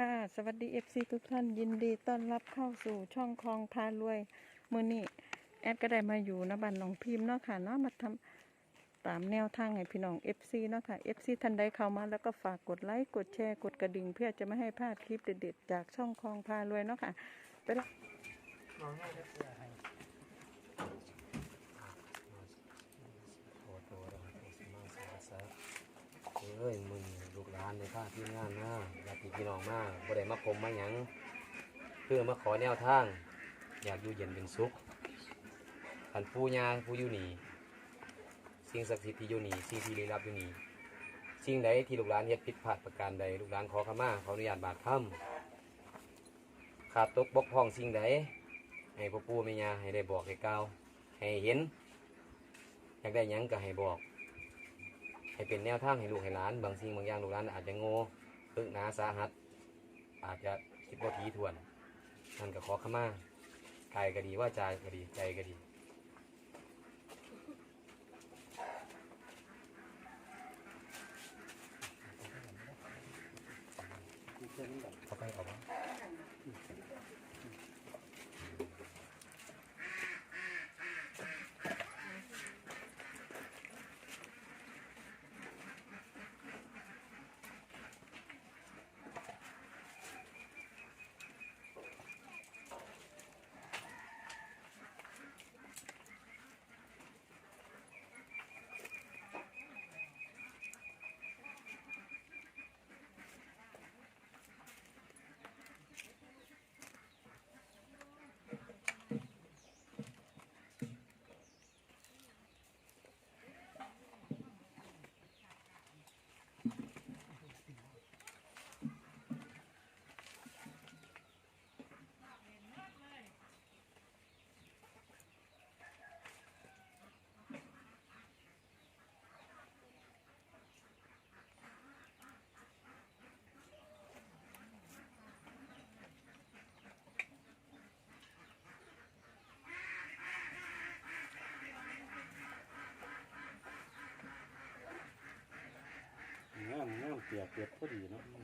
ค่ะ สวัสดีเอฟซีทุกท่านยินดีต้อนรับเข้าสู่ช่องคลองพารวยมือนี้แอดก็ได้มาอยู่นะบ้านน้องพิมพ์เนาะค่ะเนาะมาทำตามแนวทางให้พี่น้องเอฟซีเนาะค่ะเอฟซีท่านใดเข้ามาแล้วก็ฝากกดไลค์กดแชร์กดกระดิ่งเพื่อจะไม่ให้พลาดคลิปเด็ดๆจากช่องคลองพารวยเนาะค่ะไปละมองให้ก็เสียให้โอ้โหเราสมาสาสะเอ้ยมึงลูกห ลานในภาคที่งานมาญาติพี่น้องมากบ่ได้มาพมมาหยังเพื่อมาขอแนวทาง อยากอยู่เย็นเป็นสุขขันผู้ยาผู้อยู่นี่สิ่งศักดิ์สิทธิ์ที่อยู่นี่สิ่งที่ลี้ลับอยู่นี่สิ่งใดที่ลูกหลานเฮ็ดผิดพลาดประการใดลูกหลานขอขมาขออนุญาตบาดค่ำขาดตกบกพร่องสิ่งใดให้พ่อปู่แม่ย่าให้ได้บอกให้กล่าวให้เห็น อยากได้หยังก็ให้บอก ให้เป็นแนวทางให้ลูกให้หลาน บางสิ่งบางอย่างลูกหลานอาจจะโง่ตึกหนาสาหัส อาจจะคิดว่าทีทวนนั่นก็ขอขมากายก็ดีว่าจาก็ดีใจก็ดีเอาไปเอาไปงามงาม เก็บกพอดีเนาะ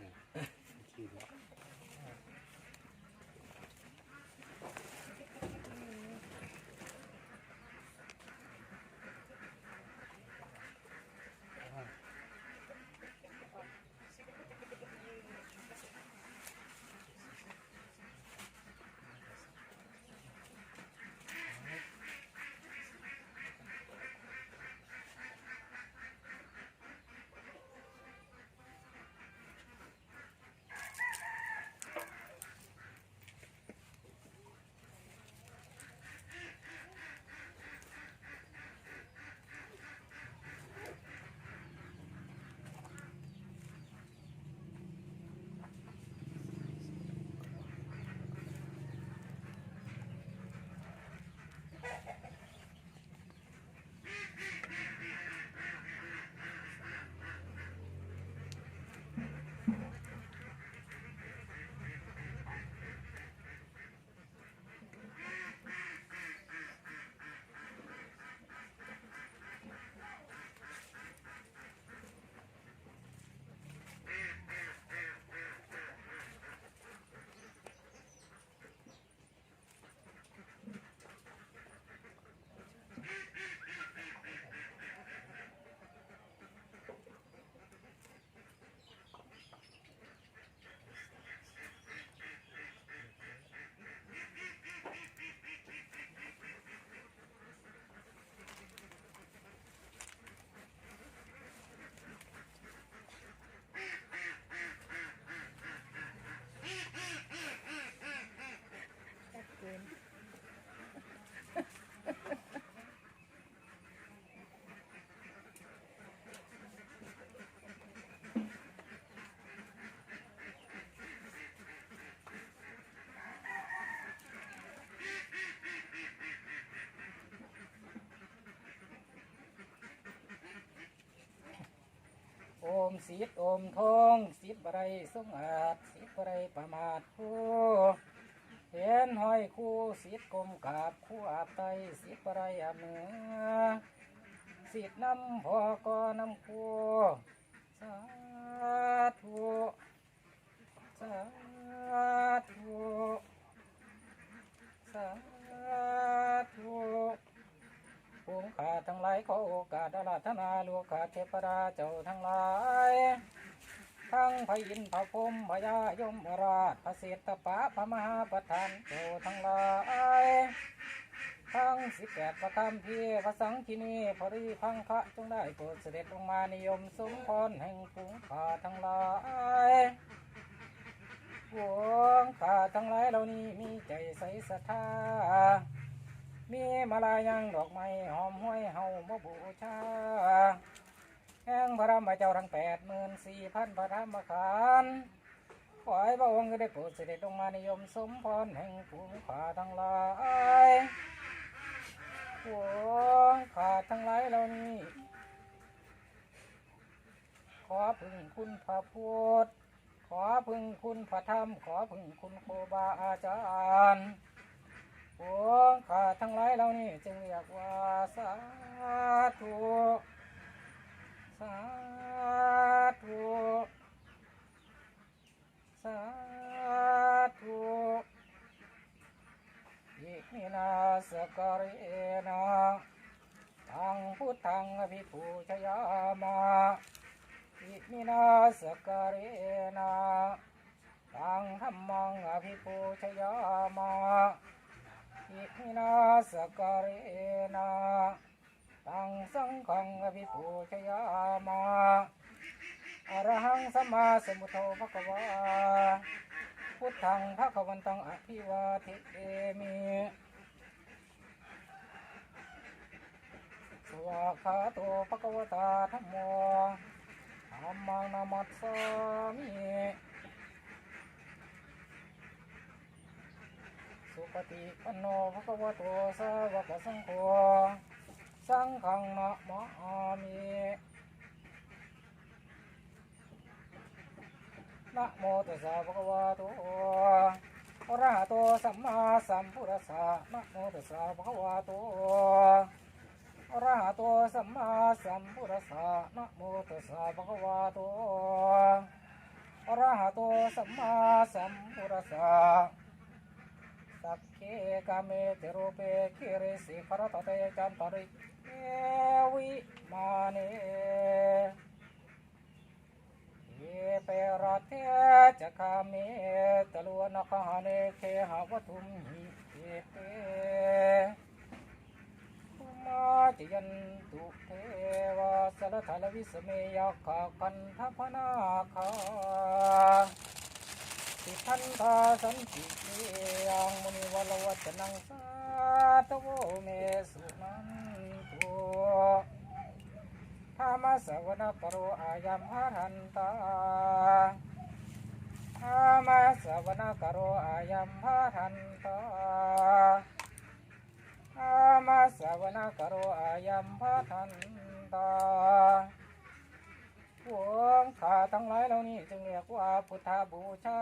อมสีดอมทองสีบไรสงอาสีบไรประมาทคู่เห็นห้อยคู่สีดกลมกาบคู่อาบไตสีบไรอาเมือสีดน้ำพอก็น้ำคู่สาธุสาธุสาธุองค์ขาทั้งหลายขอโอกาสดาราธนาลูกขาเทพราเจ้าทั้งหลาย ทั้งพยินพระพรมพยายมราชพระเศรษฐปะพระมหาประธานโตทั้งหลายทั้งสิบแปดประคำพีพระสังคีนีพรีพังคะจงได้โปรดเสด็จลงมานิยมสมพรแห่งภูงขาทั้งหลายพวงข้าทั้งหลายเหล่านี้มีใจใสศรัทธา มีมาลายังดอกไม้หอมห้อยเฮาบ่บูชา แห่งพระรามาเจ้าทั้งแปดหมื่นสี่พันพระธรรมขันธ์ขอให้พระองค์ได้โปรดเสด็จลงมานิยมสมพรแห่งผู้ขาทั้งหลายผู้ขาทั้งหลายเหล่านี้ ขอพึงคุณพระพุทธขอพึงคุณพระธรรม ขอพึงคุณโคบาอาจารย์พวงข้าทั้งหลายเหล่านี้จึงเรียกว่าสาธุ สาธุสาธุยิมินาสกเรนาทังพุทธังภิปูชยามายิมินาสกเรนาทังธรรมังอภิปูชยามายิมินาสกเรนา ตังสังขังอภิปูชยามาอรหังสัมมาสมุทโธภควาพุทธังพระขวันตังอภิวาทิเอมิสวาคาโตภควตาธรรมโมธรรมนามัสสามิสุปฏิปันโนภควโตสาวกสังโฆ สังขังนะมะอมินะโมตัสสะภะคะวะโตอะระหะโตสัมมาสัมพุทธสะนะโมตัสสะภะคะวะโตอะระหะโตสัมมาสัมพุทธสะนะโมตัสสะภะคะวะโตอะระหะโตสัมมาสัมพุทธสะ สักเคกามเตโรเปคิริสิคารตเตจันตริเอวิมานีเยเปรตเทจะคามิตลวนคาเนเคหาวทุมหิเตเตคุมาจยันตุเทวาสรทลวิสเมยาคาคันทพนาคา ติทันทาสันติเตียงมุนิวัลวัจนังสาตโวเมสุมันตุธรรมสวนกโรอายัมหารันตาธรรมสวนกโรอายัมหารันตาธรรมสวนกโรอายัมหารันตา ปวงข้าทั้งหลายเหล่านี้จึงเรียกว่าพุทธบูชา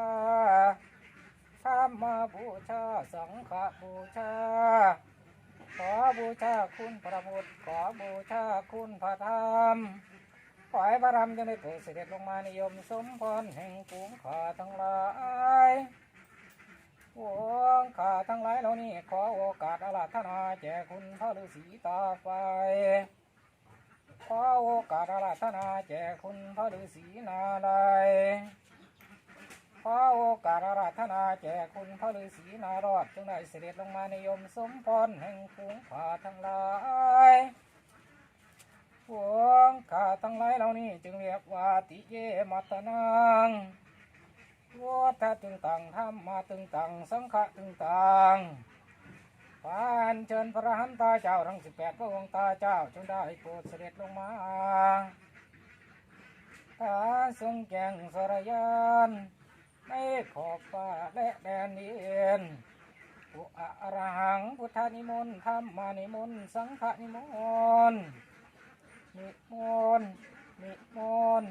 ธรรมบูชา สังฆบูชา ขอบูชาคุณพระพุทธ ขอบูชาคุณพระธรรม ขอให้พระธรรมจะได้เผยเสด็จลงมานิยมสมพรแห่งปวงข้าทั้งหลายปวงข้าทั้งหลายเหล่านี้ขอโอกาสอาราธนาแจกคุณพระฤาษีตาไฟ ขอโอกาสรัธนาแจกคุณพระฤาษีนาลายขอโอกาสรัธนาแจกคุณพระฤาษีนารอดจงได้เสด็จลงมาในยมสมพรแห่งคุ้งผาทั้งหลายพวงข้าทั้งหลายเหล่านี้จึงเรียกว่าติเยมัตนังวัฏตึงตังธรรมมาตึงตังสังฆะตึงตังง ผ่านเชิญพระหันตาเจ้าทั้งสิบแปดพระองค์ตาเจ้าจงได้โปรดเสด็จลงมาตาทรงแก่งสรยานในขอบฟ้าและแดนเย็นอุอรหังพุทธนิมนต์ธรรมานิมนต์สังฆนิมนต์นิมนต์นิมนต์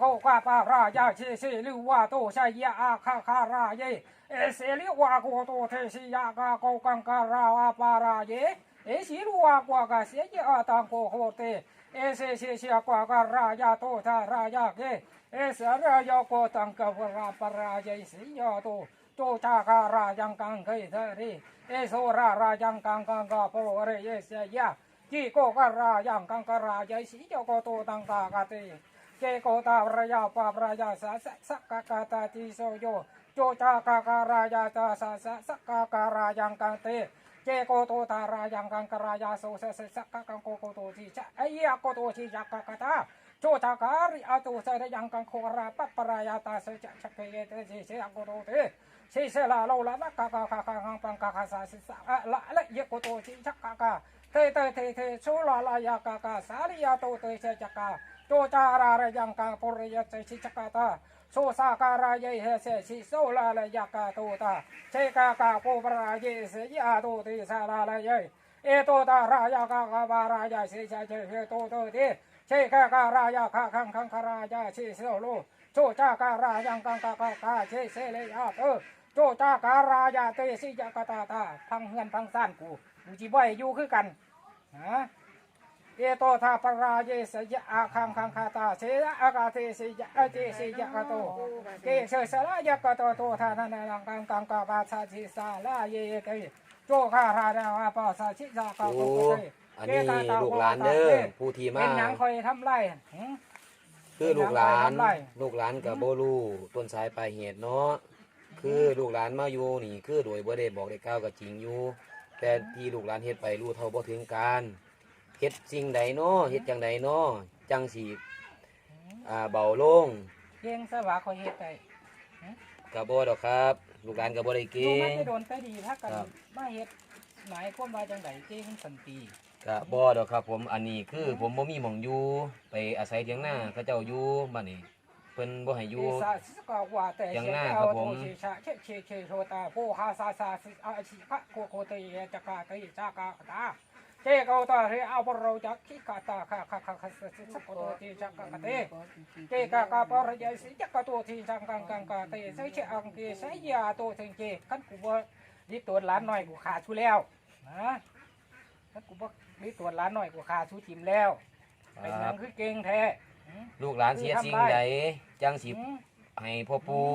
คกว่าป้าพระายาเชเชลิวาโตชายาอาคาคาราเยเอเสลิวาโกโตเทชิยากาโกกังการาอาปาราเยเอสิลุวากวากาเสยอาตังโกโหเตเอเสเชเชกวาการายาโตทารายาเกเอสรายาโกตังกวราปราเยสิยาโตโตชาการายังกังเคยเทรีเอโซรารายังกังกังกาโปเรเยเสยา จีโกกรายังกังการายสิยาโกโตตังกากาเตเจโกตารายาปารายาสาสะสักกากาตาติโสโยโจจากาการายาตาสาสะสักกาการายังกังเตเจโกโตตารายังกังกรายาโสสะสะสักกากังโกโกโตทีชะไอยโกโตทีจักกากาตาโจจาการิอาตุสะยังกังโคราปปรายาตาสะจักชะเกเยเตเชโกโตเตเชเสลาโลลาละกากากาคังปังกาคาสาสิสะอะละละเยโกโตทีจักกากา เตเตเตเตโชลาลายากากาสาริยาโตเตเชจักกาโจจาราระยังกาปุริยเจชิจกาตาโซสาการายเฮเสชิโซลาลยากาโตตาเชกากาโกปรายเสยาโตติสาลาลยเอโตตารายากากาบารายเสชาเชเฮโตโตติเชกาการายาคาคังคังคารายาชิโซโลโจจาการายังกังกากากาเชเสเลยาเตโจจาการายาเตสิยากาตาตาพังเฮือนพังซ่านกู กูจิบ่อยอยู่คือกันฮะเอโตทาปราเยสยะอาคังคังคาตาเสยะอากาเตเสยะอาเจเสยะกะโตเกเสสละยะกะโตโตทานานังกังกังกาบาชาชิสาลาเยเกโจคาราดาปาสาชิสากาโอ้โกเตอันนี้ลูกหลานเด้อผู้ที่มาเป็นหยังคอยทำไรหึคือลูกหลานเป็นหยังไงลูกหลานกับโบลูต้นสายปลายเหตุเนาะคือลูกหลานมาอยู่นี่ คือโดยบ่ได้บอกได้กล่าวกับจริงอยู่ แต่ที่ลูกหลานเฮ็ดไปรู้เท่าบ่ถึงการเฮ็ดสิ่งใดเนาะเฮ็ดจังใดเนาะจังสิอ่าเบาลงเก่งสวาคอยเฮ็ดได้ก็บ่ดอกครับ ลูกหลานก็บ่ได้ดูเก่มันงจะโดนไปดีถ้ากันครับมาเฮ็ดหมายความว่าจังไดเก่งสันติก็บ่ดอกครับ ผมอันนี้คือผมบ่มีหม่องอยู่ไปอาศัยเถียงนาเขาเจ้าอยู่บัดนี้เพิ่นบ่ให้อยู่ เอสาสิสกว่าแต่อย่างเชหน้าเอาครับผม เชชะเชเชเชโชตาโพหาสาสาสิอาชิพะโคโคเตยจักกาเตยจากาตาเจเกาตาเรอาปโรจักขิกาตาคาคาคาคาสิสกโตเจจักกาเตเจกากาปรยสิจักกาโตทีจังกังกังกาเตเสเชอังเกเสยาโตเทงเจคันกูบ่รีบตัวหลานหน่อยกูขาชูแล้วนะคันกูบ่รีบตัวหลานหน่อยกูขาชูทิมแล้วเป็นหยังคือเก่งแท้ ลูกหลานเสียสิ่งใดจังสิหืมให้พ่อปู่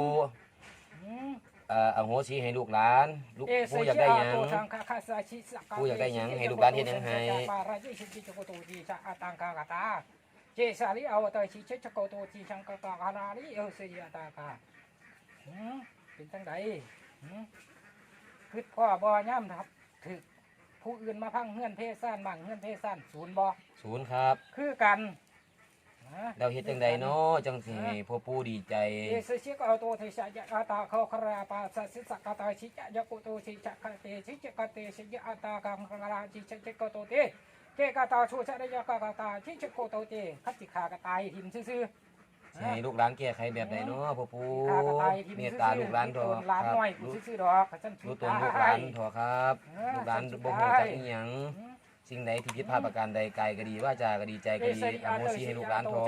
หืมเอ่ออโหสิให้ลูกหลานลูกเอเสปู่อยากยได้หอายังโตสังฆคาสาชิสกาปู่อยากได้หยังให้ลูกหลานเฮ็ดหยังให้ปาราจิชิจิจโกโตจิจะอาตังกากาตาเจสาลิเอาตชิเชจโกโตจิชังกากาคานาลิเอเสยอาตากาหืมเป็นจังไดหืมคือพ่อบ่ย่ำครับถึกผู้อื่นมาพังเฮือนเพศซ่านมั่งเฮือนเพศซ่านศูนย์บ่ศูนย์ครับ คือกันนะ เราเฮ็ดจังใดเนาะจังสิให้พ่อปู่ดีใจ เยสชิกเอาโตเทชะยะอาตาเขาคราปาสัสสิสกตาชิจยะกุโตชิจคเตชิจกเตชิยะอาตากังคราชิจเจกโตเตเจกตาชูชะระยะกะตาชิจโกโตเตคัจจิขากะตายหิมซื่อสิให้ลูกหลานแก้ไขแบบใดเนาะพ่อปู่ๆขากะตายหิมเมซื่ตอๆตาลูกหลานเถตัอะวหลานครับน้อยกูรู้ซื่อๆดอกฉันชูรู้ตนลูกหลานเถอะครับ ลูกหลานบ่ฮู้จักอีหยัง สิ่งใดที่ผิดพลาดประการใดกายก็ดีว่าจาก็ดีใจก็ดีอโหสิให้ลูกหลานเถอะ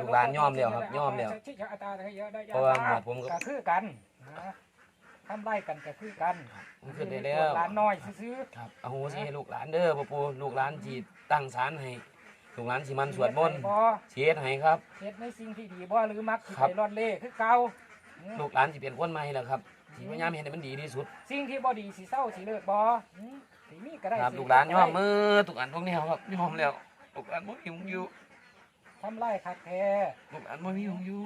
ลูกหลานยอมแล้วครับยอมแล้วเพราะว่าหมดผมก็ก็คือกันนะทำไรกันก็คือกันมันขึ้นได้แล้วหลานน้อยซื้อครับอโหสิให้ลูกหลานเด้อพ่อปู่ลูกหลานสิตั้งศาลให้ลูกหลานสิมันสวดมนต์บ่สิเฮ็ดให้ครับเฮ็ดในสิ่งที่ดีบ่หรือมักสิครับไปรอดเล่คือเก่าลูกหลานสิเป็นคนใหม่แล้วครับสิพยายามเฮ็ดให้มันดีที่สุด สิ่งที่บ่ดีสิเศร้าสิเลิกบ่อืม สิมีก็ได้ครับสิลูกหลานยอมได้มือทุกอันพวกนี้ครับยอมแล้วลูกหลานบ่มีหงอยู่ทำไรคักแท้ลูกหลานบ่มีหงอยู่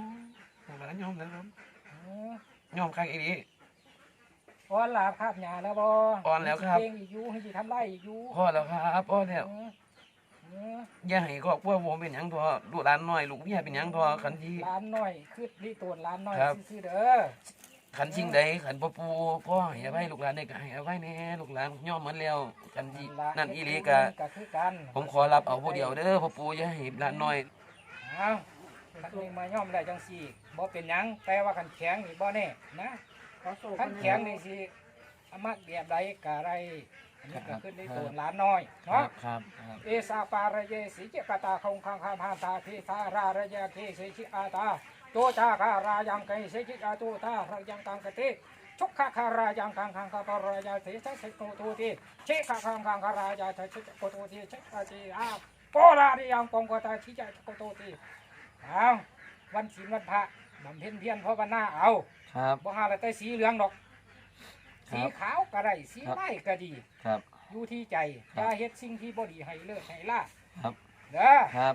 ลูกหลานยอมแล้วครับอืมยอมคักอีหลีอ่อนลาภาพหยาแล้วบ่อ่อนแล้วครับสิเก่งอีกอยู่ให้สิทำไรอีกอยู่พอแล้วครับพอแล้วอืมอืมอย่าให้ครอบครัวผมเป็นหยังทอลูกหลานน้อยลูกเมียเป็นหยังทอคันที่หลานน้อยคือรีตวนหลานน้อยครับซื่อๆเด้อ คันสิ่งใดคันพ่อปู่พ่อให้อภัยลูกหลานได้ก็ให้อภัยแน่ลูกหลานยอมหมดแล้วคันที่นั่นอีหลีก็ก็คือกันผมขอรับเอาผู้เดียวเด้อพ่อปู่อย่าให้หลานน้อยเอาคันนี้มาย่อมได้จังซี่บ่เป็นหยังแต่ว่าคันแข็งนี่บ่แน่นะคันแข็งนี่สิอามักแบบใดกะไรอันนี้ก็ขึ้นได้ตัวหลานน้อยครัเนาะ บครับครับเอสาปาระเยสิเจกตาคงคังคาพาตาทิสาราระยะเคสิชิอาตา โจจาคารายังไกเสจิอาตุตารายังกังกะเตชุกขะคารายังกังคังคาปารายาเสสะเสโกตุติเชขะคังคังคารายาเสสะโกตุติเชอาติอาโกราดิยังปองกตาชิจาโกตุติเอาวันศีลวันพระบำเพ็ญเพียรภาวนาเอาครับบ่หาแต่สีเหลืองดอกครัสีบขาวก็ได้สีครับไม้ก็ดีครับอยู่ที่ใจครับอย่าเฮ็ดสิ่งที่บ่ดีให้เลิกให้ล่าครับเด้อครับ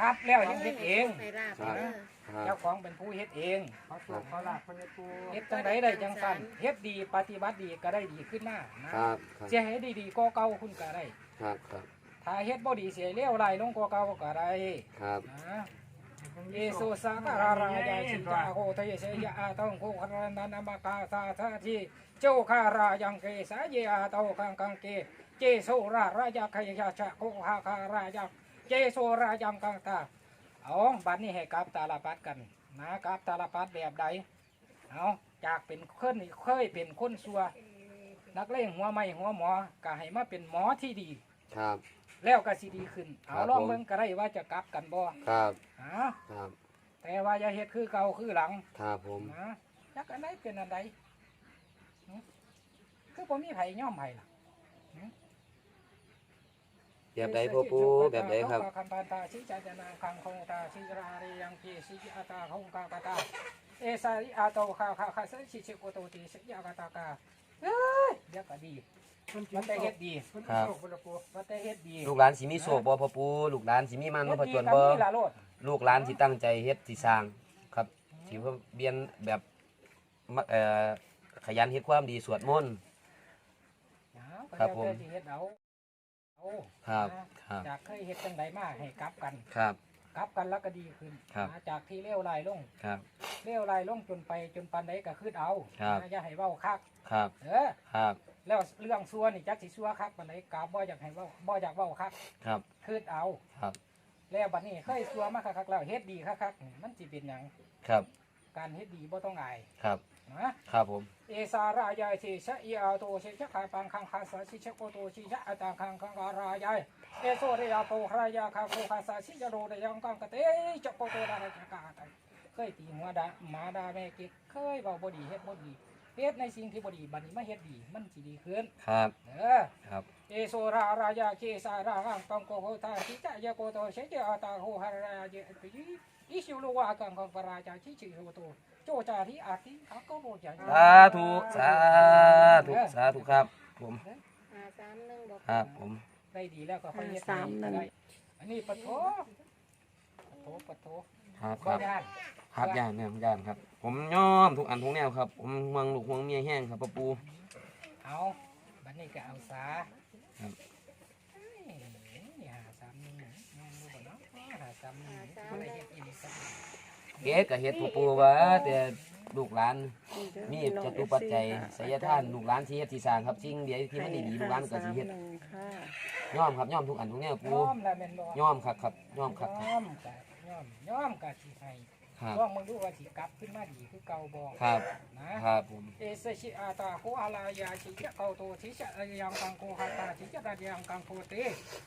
ครับแล้วยังเฮ็ดเอง ให้ราบครับเด้อครับเจ้าของเป็นผู้เฮ็ดเองเขาตัวเขาลากคนนี้ตัวเฮ็ดจังไดได้จังสั่นเฮ็ดดีปฏิบัติดีก็ได้ดีขึ้นมานะครับครับเสียให้ดีๆก็เก่าคุณก็ได้ ครับครับถ้าเฮ็ดบ่ดีเสียเลวไหลลงกว่าเก่าก็ได้ครับนะเยซูสาการารายาชิจาโคเทเสยอาตองโคคารนันามากาสาทาทีเจ้าคารายังเกสาเยอาโตคังกังเกเจโซรารายาคยาชะโคหาคารายา เจโซรายังกังตาเอาบัดนี้ให้กลับตาลปัดกันนะกลับตาลปัดแบบใดเอาจากเป็นคนเคยเป็นคนซัว นักเลงหัวไม่หัวหมอก็ให้มาเป็นหมอที่ดี ครับ แล้วก็สิดีขึ้น เอาครับลองผมเบิ่งก็ได้ว่าจะกลับกันบ่ครับฮะครับ แต่ว่าอย่าเฮ็ดคือเก่าคือหลัง ครับผมนะจักอันใดเป็นอันใดหึคือบ่มีไผย่อมไผล่ะ แบบใดพ่อปูแบบใดครับคัมปันตาชิจาจนาคังคงตาชิราริยังกีชิอาตาคงกากาตาเอสาริอาโตคาคาคาสชิชิโกโตติสิยากาตากาเอ้ยเดี๋ยวก็ดีมันแต่เฮ็ดดีครับมันแต่เฮ็ดดีลูกหลานสิมีโศกบ่พ่อปูลูกหลานสิมีมันบ่เฮ็ดพอดีจวนกับบ่นี่ล่ะโลดลูกหลานสิตั้งใจเฮ็ดสิสร้างครับสิเพิ่นเบียนแบบมะเอ่อขยันเฮ็ดความดีสวดมนต์ครับผม เดี๋ยวแต่สิเฮ็ดเอาเอาครับนะครับจากเคยเฮ็ดจังไดมาให้กลับกันครับ กลับกันแล้วก็ดีขึ้นครับ นะจากที่เลวไหลลงครับ เลวไหลลงจนไปจนปันใดก็ขึ้นเอาครับ นะอย่าให้เว้าคักครับเออครับแล้วเรื่องซัวนี่จักสิซัวคักปันใดกาบ่อยากให้เว้าบ่อยากเว้าคักครับขึ้นเอา ครับแล้วบัดนี้เคยซัวมาคักๆแล้วเฮ็ดดีคักๆนี่มันสิเป็นหยังครับการเฮ็ดดีบ่ต้องอายครับ นะครับผม เอสารายายสิชะอีอาโตสิชะขาปังคังคาสาสิชะโกโตสิชะอาตังคังคังการายายเอโซเรียโตครายาคาโคคาสาสิจะโรเรยังกังกะเตจะโกโตดาระจะกาไตเคยตีหัวดาหมาดาแม่เก็กเคยเว้าบ่ดีเฮ็ดบ่ดีเฮ็ดในสิ่งที่บ่ดีบัดนี้มาเฮ็ดดีมันสิดีขึ้นครับเด้อครับเอโซรารายาเคสาราคังกังโกโหตาสิจะยะโกโตสิจะอาตาโหหารายาเจติอิชิโลวากังคังปราจาชิชิโหโต โจจาทิอาทิเขาก็บ่จาสาธุ สาธุ สาธุครับ ผมห้าสามหนึ่งบอกครับผม ได้ดีแล้วก็ค่อยเฮ็ดสามหนึ่งได้อันนี้ปะโถปะโถปะโถครับคบ่รับย่านครับย่านแม่ย่านครับ ผมยอมทุกอันทุกแนวครับ ผมห่วงลูกห่วงเมียแห้งครับพ่อปู เอาบัดนี้ก็เอาสาครับ เอ้ยนี่หาสามหนึ่งแม่นบ่บ่เนาะหาสามหนึ่งบ่ได้เฮ็ดอีหลีสักอย่าง เฮ็ดก็เฮ็ดพ่อปูว่าแต่ลูกหลานมีจตุปัจจัยไสยทานลูกหลานสิเฮ็ดสิสร้างครับสิ่งเดียวที่มันดีๆลูกหลานก็สิเฮ็ดหนึ่งค่ะยอมครับยอมทุกอันทุกแนวปูยอมแล้วแม่นบ่ยอมครับครับยอมครับยอมก็ยอมยอมก็สิให้ครับลองมึงดูว่าสิกลับขึ้นมาดีคือเก่าบ่ครับนะครับผมเอสชิอาตาโคอาลายาชิจะเกาโตชิจะยังกังโคหาตาชิจะรายังกังโคเต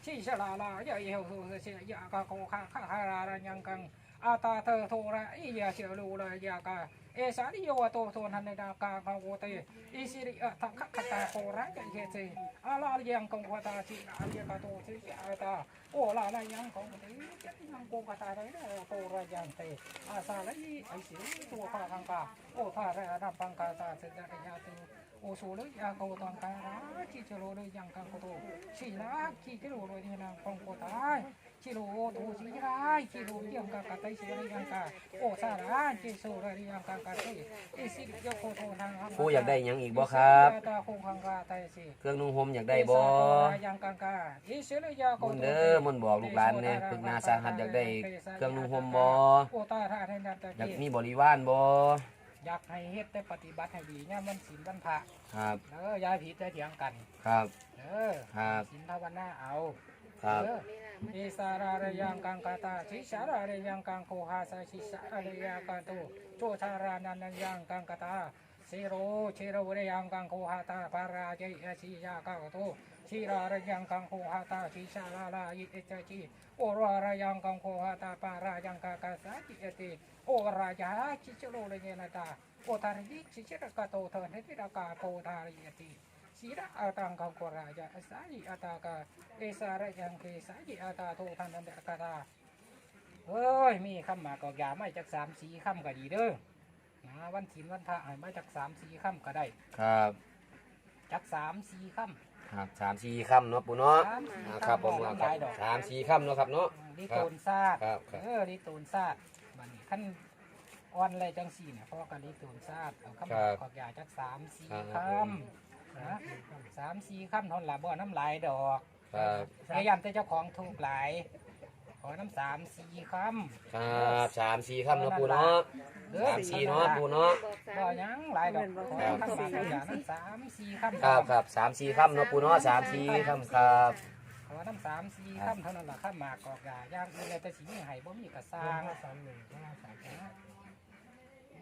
ชิชลาลายาเยโฮเสยากังโคคาคาหารายังกัง อาตาเธอโทระอียาเอสาริโยโตโทนันในดากากังโคเตอิสิริอะทักขตาโคระกเยเซอาลายังกงโคตาชิอาเยกาโตชิอาตาโอลาลายังกังโคเตยังโกกตาไรโตระยังเตอาซาลอีไอสิตัวพาคังกาโอพาระดับปังกาตาเสดระยาตุโอโซเลยยังโกตังการาชิเชโรเลยยังกังโกโตชินาชิเชโรเลยนี่นางกงโกตายชิโรโตชิรายชิโรยังกังกาไตเสรยังกาโอสาราชิโซเลยยังกังกาไตอิสิยโกโตนางปูอยากได้หยังอีกบ่ครับตาคงคังกาไตสิเครื่องนุ่งห่มอยากได้บ่ยังกังกาอิสิเลยยาโกมุนโตเด้อมุนบอกลูกหลานเนี่ยพึกนาสาหัสอยากได้เครื่องนุ่งห่มบ่โอตาท่าให้นันตะอยากกี้มีบริวารบ่อยากให้เฮ็ดแต่ปฏิบัติให้ดีเนี่ยมันศีลวันพระครับเอออย่าผิดอย่าเถียงกัน ครับเออครับศีลภาวนาเอาครับ เออเอสารารยังกังกาตาชิสารารยังกังโคหาสชิสาระยังกังโตโจชารานันยังกังกาตาเชโรเชโรเรยังกังโคหาตาปาราเจยชียากากโตชีราระยังกังโคหาตาชีชาลาลายิเอจจีโอราระยังกังโคหาตาปารายังกากาสาจิเอติโอราจาชิชโรเรเยนตาโอทาริชิชรกาโตเทนทิรากาโกทาริยติสีระอตั งกังโกราจาสายิอาตากาเอสาระยังเคสายิอาตาโททันตันเดกาตาเฮ้ย มีคำมากอกยาไม่จากสามสีคำก็ดีเด้อนะวันศีลวันพระให้มาจากสามสีคำก็ได้ ครับจากสามสีคครับสามสี่คำเนาะปูเนาะ สามสี่อ่าคำครับผมบอกคหรับลายดอกสามสี่คำเนาะครับเนาะำลิโตนซาดครับครับ เออลิโตนซาดบัดนี้ขั้นอ่อนอะไรจังสี่เนี่ยเพราะกันลิโตนซาดเอาคำมากอกยาจากสามสีคำ นะสามสีคำทนละบ่น้ำลายดอกครับพยายามแต่เจ้าของถูกหลาย ขอน้ำสามสี่คครับสามสี่คำเนาะปูเนาะำเด้อสามสี่เนาะปูเนาะบ่หยังหลายดอกขอครับน้ำสามสี่น้ำสามสี่คำครับครับสามสี่คำเนาะปูเนาะสามสี่คำครับขอน้ำสามสี่คำเท่านั้นล่ะข้ามหมากกอกยาย่างอื่นเลยแต่สีมีไห้บ่มีกระซาง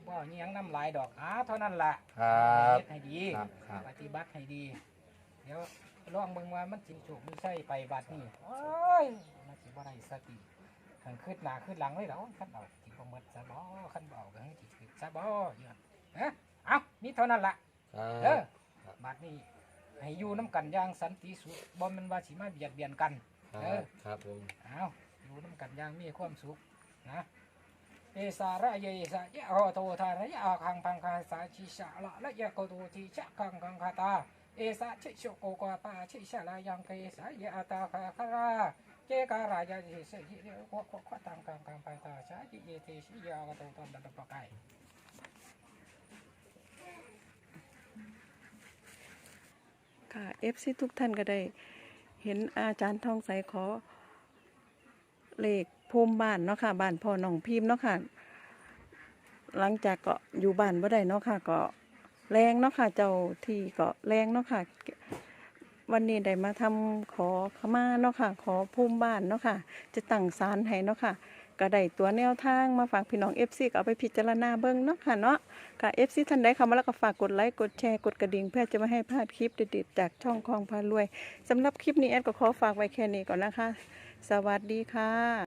บ่หยังน้ำลายดอกอ้าเท่านั้นล่ะครับเฮ็ดให้ดี ครับครับปฏิบัติให้ดี เดี๋ยวลองเบิ่งว่ามันจริงถูกไม่ใช่ไปบัดนี่โอ้ยมันสิบ่ได้สติขันขึ้นหน้าขึ้นหลังเลยเหรอขันเอาสิบ่หมดซะบ่ขันบ่เอาก็ให้สิขึ้นซะบ่เนี่ยฮะเอานี่เท่านั้นล่ะครัเด้อบครับบัดนี้ให้อยู่น้ำกันอย่างสันติสุขบ่แมันว่าสิมาเบียดเบียนกัน ครับครับผม เอาอยู่น้ำกันอย่างมีความสุขนะ เอสาระเยสะยะโอโตทาระยะอาคังพังคาสาชิชะละละยะโกตูทีชะคังคังคาตาเอสะชิโชโกกวาปาชิชะลายังเกสายะอาตาคาคาราเจการายะเยสะยิเรโคโคโคตังกังกังปาตาชาจิเยเทชิยากโตตันดันปะไกค่ะเอฟซีทุกท่านก็ได้ เห็นอาจารย์ทองใสขอเลข ภูมิบ้านเนาะค่ะบ้านพ่อน้องพิมพ์เนาะค่ะ หลังจากก็อยู่บ้านบ่ได้เนาะค่ะ ก็แรงเนาะค่ะ เจ้าที่ก็แรงเนาะค่ะ วันนี้ได้มาทำขอขมาเนาะค่ะ ขอภูมิบ้านเนาะค่ะ จะตั้งศาลให้เนาะค่ะก็ได้ตัวแนวทางมาฝากพี่น้อง FC ก็เอาไปพิจารณาเบิ่งเนาะค่ะเนาะค่ะ FC ท่านใดเข้ามาแล้วก็ฝากกดไลค์กดแชร์กดกระดิ่งเพื่อจะไม่ให้พลาดคลิปเด็ดๆจากช่องคลองพารวยสำหรับคลิปนี้แอดก็ขอฝากไว้แค่นี้ก่อนนะคะ สวัสดีค่ะ